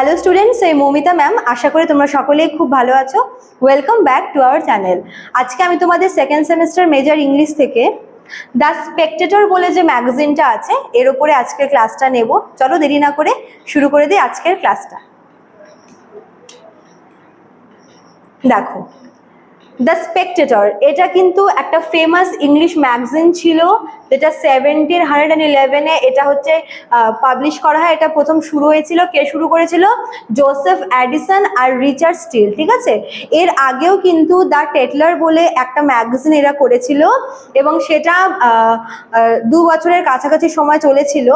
Hello students এই Moumita ma'am আশা করি তোমরা সকলেই খুব ভালো আছো। Welcome back to our channel আজকে আমি তোমাদের সেকেন্ড সেমিস্টার মেজর ইংলিশ থেকে দ্য স্পেকটেটর বলে যে ম্যাগাজিনটা আছে, এর ওপরে আজকের ক্লাসটা নেব। চলো দেরি না করে শুরু করে দিই আজকের ক্লাসটা দেখো দ্য স্পেকটেটর এটা কিন্তু একটা ফেমাস ইংলিশ ম্যাগাজিন ছিল, যেটা সেভেন্টিন হান্ড্রেড অ্যান্ড ইলেভেনে এটা হচ্ছে পাবলিশ করা হয়। এটা প্রথম শুরু হয়েছিল, কে শুরু করেছিল? জোসেফ অ্যাডিসন আর রিচার্ড স্টিল ঠিক আছে? এর আগেও কিন্তু দ্য টেটলার বলে একটা ম্যাগাজিন এরা করেছিল এবং সেটা দু বছরের কাছাকাছি সময় চলেছিল।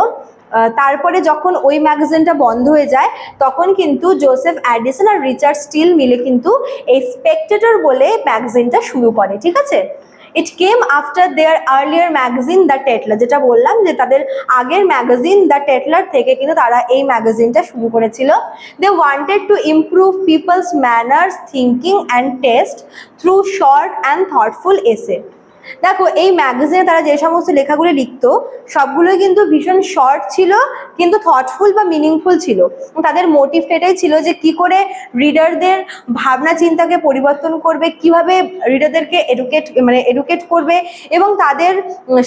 তারপরে যখন ওই ম্যাগাজিনটা বন্ধ হয়ে যায়, তখন কিন্তু জোসেফ অ্যাডিসন আর রিচার্ড স্টিল মিলে কিন্তু এই স্পেকটেটর বলে ম্যাগাজিনটা শুরু করে, ঠিক আছে? It came after their earlier magazine the Tatler যেটা বললাম যে তাদের আগের ম্যাগাজিন দ্য টেটলার থেকে কিন্তু তারা এই ম্যাগাজিনটা শুরু করেছিল। They wanted to improve people's manners thinking and taste through short and thoughtful essay দেখো, এই ম্যাগাজিনে তারা যে সমস্ত লেখাগুলো লিখতো, সবগুলোই কিন্তু ভীষণ শর্ট ছিল, কিন্তু থটফুল বা মিনিংফুল ছিল। তাদের মোটিভটা এটাই ছিল যে কি করে রিডারদের ভাবনা চিন্তাকে পরিবর্তন করবে, কীভাবে রিডারদেরকে এডুকেট মানে এডুকেট করবে, এবং তাদের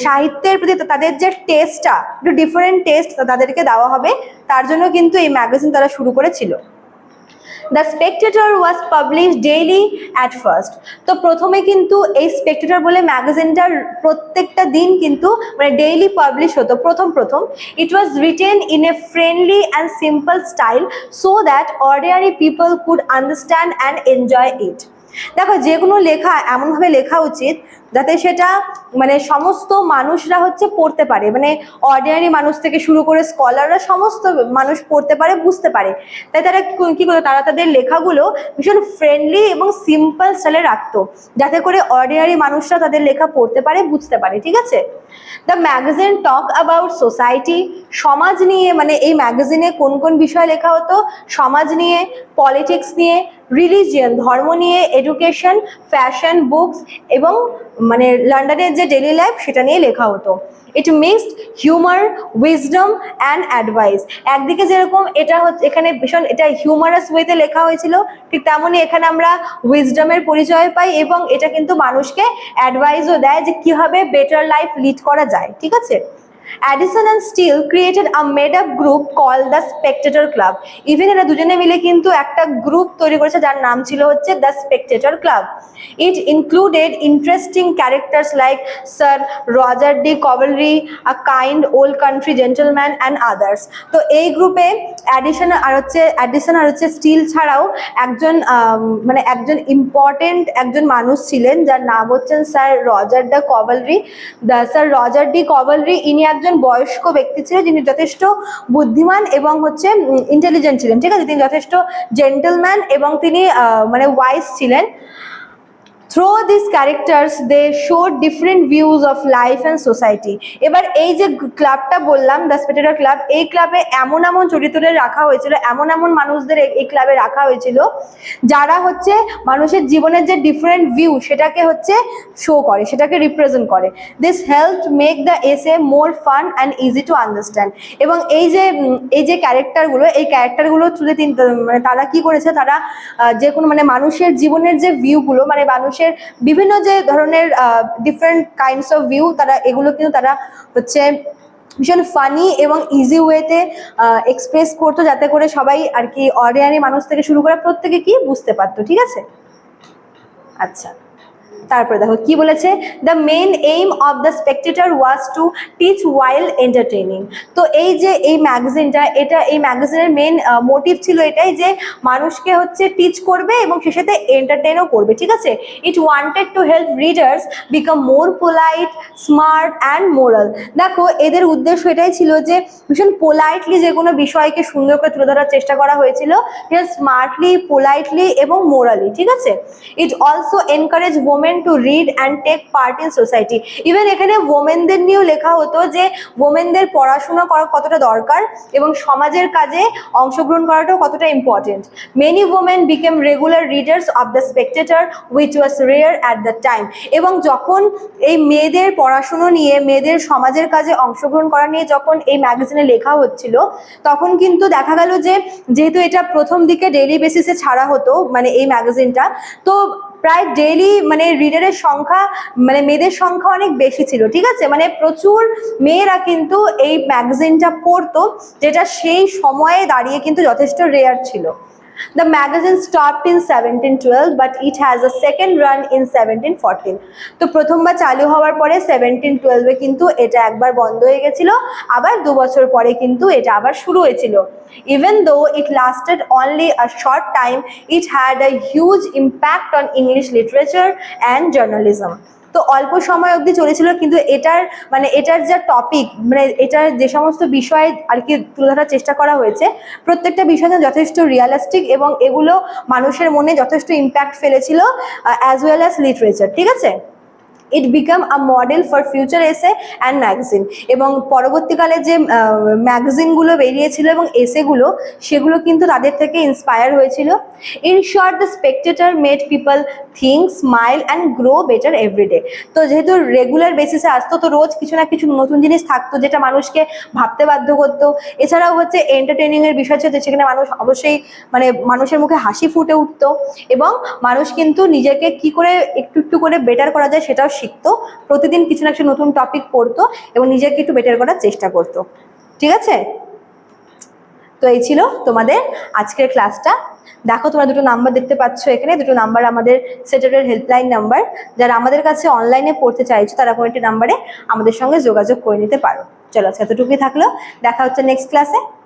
সাহিত্যের প্রতি তাদের যে টেস্টটা একটু ডিফারেন্ট টেস্ট তাদেরকে দেওয়া হবে, তার জন্য কিন্তু এই ম্যাগাজিন তারা শুরু করেছিল। The Spectator was publish daily at first তো প্রথমে কিন্তু এই স্পেকটেটর বলে ম্যাগাজিনটার প্রত্যেকটা দিন কিন্তু মানে ডেইলি পাবলিশ হতো, প্রথম প্রথম। It was written in a friendly and simple style so that ordinary people could understand and enjoy it দেখো যে কোনো লেখা, এমনভাবে লেখা উচিত যাতে সেটা মানে সমস্ত মানুষরা হচ্ছে পড়তে পারে। মানে অর্ডিনারি মানুষ থেকে শুরু করে স্কলাররা সমস্ত মানুষ পড়তে পারে, বুঝতে পারে। তাই তারা কি- করতো? তারা তাদের লেখাগুলো ভীষণ ফ্রেন্ডলি এবং সিম্পল স্টাইলে রাখতো। যাতে করে অর্ডিনারি মানুষরা তাদের লেখা পড়তে পারে, বুঝতে পারে। ঠিক আছে? The magazine talk about society সমাজ নিয়ে মানে এই ম্যাগাজিনে কোন কোন বিষয় লেখা হতো? সমাজ নিয়ে পলিটিক্স নিয়ে রিলিজিয়ন ধর্ম নিয়ে এডুকেশন ফ্যাশন বুকস এবং মানে লন্ডনের যে ডেলি লাইফ সেটা নিয়ে লেখা হতো। It mixed humour wisdom and advice একদিকে যেরকম এটা হচ্ছে, এখানে ভীষণ এটা হিউমারাস ওয়েতে লেখা হয়েছিল, ঠিক তেমনই এখানে আমরা উইজডমের পরিচয় পাই এবং এটা কিন্তু মানুষকে অ্যাডভাইসও দেয় যে কীভাবে বেটার লাইফ লিড করা যায়, ঠিক আছে? Addison and Steele created a made up group call the Spectator club even এরা দুজনে মিলে কিন্তু একটা গ্রুপ তৈরি করেছে যার নাম ছিল হচ্ছে the Spectator club it included interesting characters like sir Roger de Coverley a kind old country gentleman and others তো এই গ্রুপে অ্যাডিশন আর হচ্ছে অ্যাডিশন আর হচ্ছে স্টিল ছাড়াও একজন মানে একজন ইম্পর্টেন্ট একজন মানুষ ছিলেন, যার নাম হচ্ছেন sir Roger the Coverley the sir Roger de Coverley ইনি একজন বয়স্ক ব্যক্তি ছিলেন যিনি যথেষ্ট বুদ্ধিমান এবং হচ্ছে ইন্টেলিজেন্ট ছিলেন। ঠিক আছে? তিনি যথেষ্ট জেন্টেলম্যান এবং তিনি মানে ওয়াইস ছিলেন। Through this characters they show different views of life and society এবার এই যে ক্লাবটা বললাম দ্য স্পেটেটার ক্লাব এই ক্লাবে এমন এমন চরিত্রের রাখা হয়েছিল, এমন এমন মানুষদের এই- ক্লাবে রাখা হয়েছিল, যারা হচ্ছে মানুষের জীবনের যে ডিফারেন্ট ভিউ সেটাকে হচ্ছে শো করে, সেটাকে রিপ্রেজেন্ট করে। This help make the essay more fun and easy to understand এবং এই যে এই যে ক্যারেক্টারগুলো এই ক্যারেক্টারগুলো তুলে তিন মানে তারা কি করেছে, তারা যে কোনো মানে মানুষের জীবনের যে ভিউগুলো মানে মানুষের বিভিন্ন যে ধরনের ডিফারেন্ট কাইন্ডস অফ ভিউ তারা এগুলো কিন্তু তারা হচ্ছে ভীষণ ফানি এবং ইজি ওয়েতে এক্সপ্রেস করতো যাতে করে সবাই আর কি অর্ডিনারি মানুষ থেকে শুরু করে প্রত্যেকে কি বুঝতে পারতো, ঠিক আছে? আচ্ছা। তারপরে দেখো কি বলেছে? The main aim of the Spectator was to teach while entertaining তো এই যে এই ম্যাগাজিনটা এটা এই ম্যাগাজিনের মেন মোটিভ ছিল এটাই যে মানুষকে হচ্ছে টিচ করবে এবং সে সাথে এন্টারটেনও করবে, ঠিক আছে? It wanted to help readers become more polite smart and moral দেখো, এদের উদ্দেশ্য এটাই ছিল যে ভীষণ পোলাইটলি যে কোনো বিষয়কে সুন্দর করে তুলে ধরার চেষ্টা করা হয়েছিল স্মার্টলি পোলাইটলি এবং মোরালি ঠিক আছে? It also encourage women women to read and take part in society even এখানে ওমেনদের নিয়েও লেখা হতো যে ওমেনদের পড়াশোনা করা কতটা দরকার এবং সমাজের কাজে অংশগ্রহণ করাটাও কতটা important many women became regular readers of the Spectator which was rare at the time এবং যখন এই মেয়েদের পড়াশুনো নিয়ে, মেয়েদের সমাজের কাজে অংশগ্রহণ করা নিয়ে যখন এই ম্যাগাজিনে লেখা হচ্ছিল, তখন কিন্তু দেখা গেল যে যেহেতু এটা প্রথম দিকে ডেইলি বেসিসে ছাড়া হতো মানে এই ম্যাগাজিনটা তো প্রায় ডেইলি মানে রিডারের সংখ্যা মানে মেয়েদের সংখ্যা অনেক বেশি ছিল, ঠিক আছে? মানে প্রচুর মেয়েরা কিন্তু এই ম্যাগাজিনটা পড়তো, যেটা সেই সময়ে দাঁড়িয়ে কিন্তু যথেষ্ট রেয়ার ছিল। The magazine stopped in 1712 but it has a second run in 1714 তো প্রথমবার চালু হওয়ার পরে সেভেন্টিন টুয়েলভে কিন্তু এটা একবার বন্ধ হয়ে গেছিল, আবার দু বছর পরে কিন্তু এটা আবার শুরু হয়েছিল। Even though it lasted only a short time it had a huge impact on English literature and journalism তো অল্প সময় অবধি চলেছিল, কিন্তু এটার মানে এটার যা টপিক মানে এটার যে সমস্ত বিষয়ে আর কি তুলে ধরার চেষ্টা করা হয়েছে, প্রত্যেকটা বিষয় যথেষ্ট রিয়ালিস্টিক এবং এগুলো মানুষের মনে যথেষ্ট ইম্প্যাক্ট ফেলেছিল অ্যাজ ওয়েল অ্যাজ লিটারেচার ঠিক আছে? It became a model for future essay and magazine এবং পরবর্তীকালে যে ম্যাগাজিনগুলো বেরিয়েছিল এবং এসেগুলো সেগুলো কিন্তু তাদের থেকে ইন্সপায়ার হয়েছিল। In short the Spectator made people think smile and grow better every day তো যেহেতু রেগুলার বেসিসে আসতো, তো রোজ কিছু না কিছু নতুন জিনিস থাকতো যেটা মানুষকে ভাবতে বাধ্য করতো। এছাড়াও হচ্ছে এন্টারটেনিংয়ের বিষয় ছিল যেখানে মানুষ অবশ্যই মানে মানুষের মুখে হাসি ফুটে উঠতো এবং মানুষ কিন্তু নিজেকে কি করে একটু একটু করে বেটার করা যায়, সেটাও শিখতো, প্রতিদিন কিছু না কিছু নতুন টপিক পড়তো এবং নিজেকে একটু বেটার করার চেষ্টা করতো। ঠিক আছে? তো এই ছিল তোমাদের আজকের ক্লাসটা দেখো তোমরা দুটো নাম্বার দেখতে পাচ্ছ এখানে। দুটো নাম্বার আমাদের সেটারের হেল্পলাইন নাম্বার যারা আমাদের কাছে অনলাইনে পড়তে চাইছো, তারা কোনো একটি নাম্বারে আমাদের সঙ্গে যোগাযোগ করে নিতে পারো। চলো আজকে এতটুকুই থাকল। দেখা হচ্ছে নেক্সট ক্লাসে